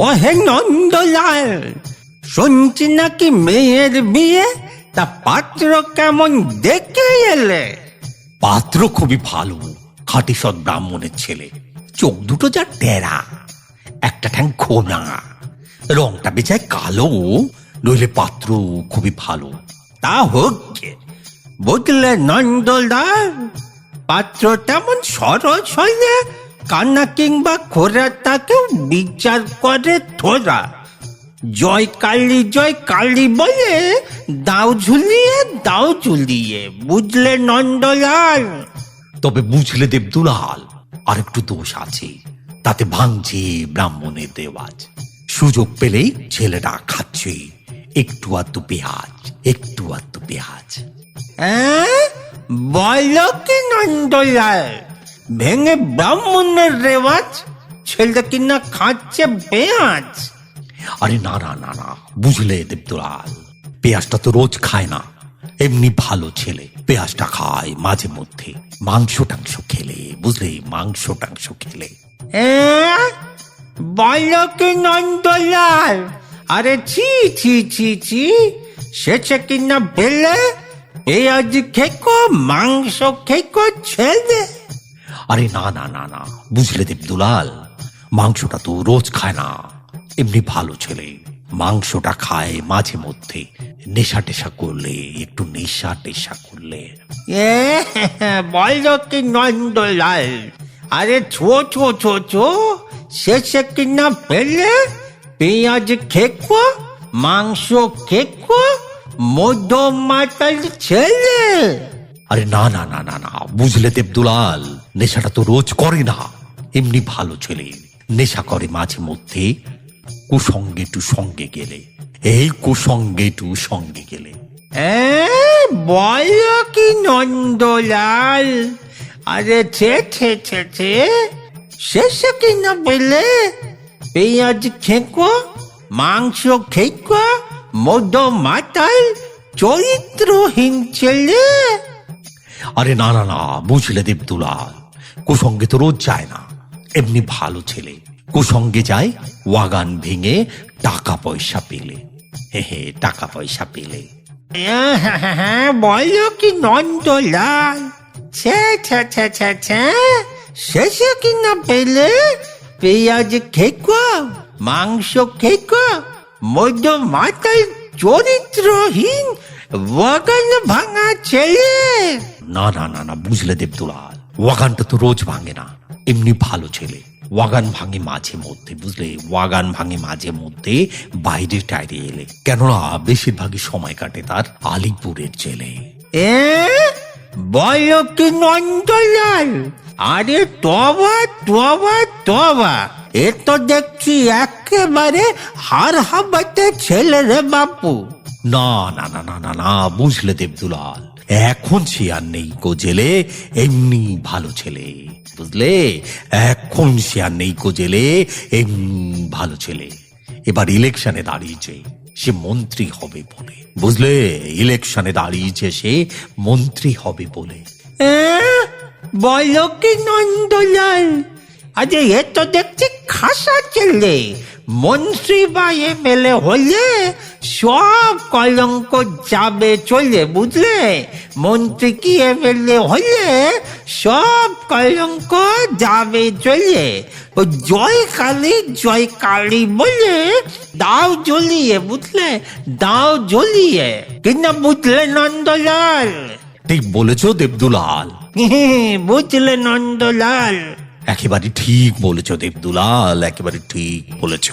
ও হে নন্দলাল শুনছি নাকি মেয়ের বিয়ে? তা পাত্র কেমন দেখে এলে? পাত্র খুবই ভালো খাঁটি সৎ ব্রাহ্মণের ছেলে। চোখ দুটো যা টেরা, একটা ঠ্যাং খোনা রংটা বেচায় কালো, নইলে পাত্র খুবই ভালো। তা গে। বুঝলে নন্দলাল, পাত্র তেমন সরস হইলে কান্না কিংবা খোরা তাকেও বিচার করে থোরা জয় কালী জয় কালী বলে দাও ঝুলিয়ে দাও ঝুলিয়ে বুঝলে নন্দলাল? তবে বুঝলে দেবদুলাল আর একটু দোষ আছে। তাতে ভাঙছে ব্রাহ্মণের দেওয়াজ। সুযোগ পেলেই ছেলেটা খাচ্ছে। একটু আধটু পেঁয়াজ একটু আধটু পেঁয়াজ। হ্যাঁ? বলো কি নন্দলাল? ভেঙে ব্রাহ্মণের রেওয়াজ ছেলে কিনা খাচ্ছে পেঁয়াজ? আরে না না না না বুঝলে দেবদুলাল পেঁয়াজটা তো রোজ খায় না। এমনি ভালো ছেলে পেঁয়াজটা খায় মাঝে মধ্যে মাংস টাংস খেলে বুঝলে মাংস টাংস খেলে। বলো কি নন্দলাল আরে ছি ছি ছি ছি শেষে কিনা পেলে পেঁয়াজ খেকো মাংস খেকো ছেলে। আরে না না না না। বুঝলে দেব দুলাল মাংসটা তো রোজ খায় না। এমনি ভালো ছেলে মাংসটা খায় মাঝে মধ্যে। নেশা টেশা করলে একটু নেশা টেশা করলে। এ বলো কি নন্দলাল আরে ছো ছো ছো ছো শেষে কিনা পেলে? পেঁয়াজ খেকো মাংস খেকো মধ্য মাতাল ছেলে। আরে না না না না না। বুঝলে দেবদুলাল নেশাটা তো রোজ করে না। এমনি ভালো ছেলে। নেশা করে মাঝে মধ্যে। কুসঙ্গে টু সঙ্গে গেলে। এই কুসঙ্গে টু সঙ্গে গেলে। বলো কি নন্দলাল? আরে ছে ছে ছে ছে। শেষে কিনা পেলে? পেঁয়াজ খেকো মাংস খেকো মধ্য মাতাল চরিত্রহীন ছেলে। আরে না না না বুঝলে দেবদুলাল। কুসঙ্গে তো রোজ যায় না। এমনি ভালো ছেলে। কুসঙ্গে যায় ওয়াগান ভেঙে টাকা পয়সা পেলে। হে হে টাকা পয়সা পেলে। হ্যাঁ বলো কি নন্দলাল। শেষে কিনা পেলে? পেঁয়াজ খেকো মাংস খেকো মধ্য মাতাল চরিত্রহীন বাগান ভাঙা ছেলে। না না না না বুঝলে দেবদুলাল। ওয়াগানটা তো রোজ ভাঙে না। এমনি ভালো ছেলে। ওয়াগান ভাঙে মাঝে মধ্যে, বুঝলে? ওয়াগান ভাঙে মাঝে মধ্যে বাইরে টাইরে এলে। কেননা বেশিরভাগই সময় কাটে তার আলিপুরের জেলে এ? বলো কি নন্দলাল? আরে তবা তবা তবা। এ তো দেখছি একেবারে হার হাবাতে ছেলে রে বাপু। না না না না না না, বুঝলে দেবদুলাল, এখন সে আর নেই কো জেলে, এমনি ভালো ছেলে, বুঝলে? এখন সে আর নেই কো জেলে, এমনি ভালো ছেলে। এবার ইলেকশনে দাঁড়িয়েছে, সে মন্ত্রী হবে বলে, বুঝলে? ইলেকশনে দাঁড়িয়েছে সে মন্ত্রী হবে বলে। বলো কি নন্দলাল আরে এ তো দেখছি খাসা ছেলে মন্ত্রী বা এমএলএ হলে সব কলঙ্ক যাবে চলে বুঝলে? মন্ত্রী কি এমএলএ হলে সব কলঙ্ক যাবে চলে। ও জয় কালী জয় কালী বলে দাও জ্বলিয়ে বুঝলে? দাও জ্বলিয়ে। কিনা বুঝলে নন্দলাল? ঠিক বলেছ দেবদুলাল। বুঝলে নন্দলাল। একেবারে ঠিক বলেছ দেবদুলাল একেবারে ঠিক বলেছ।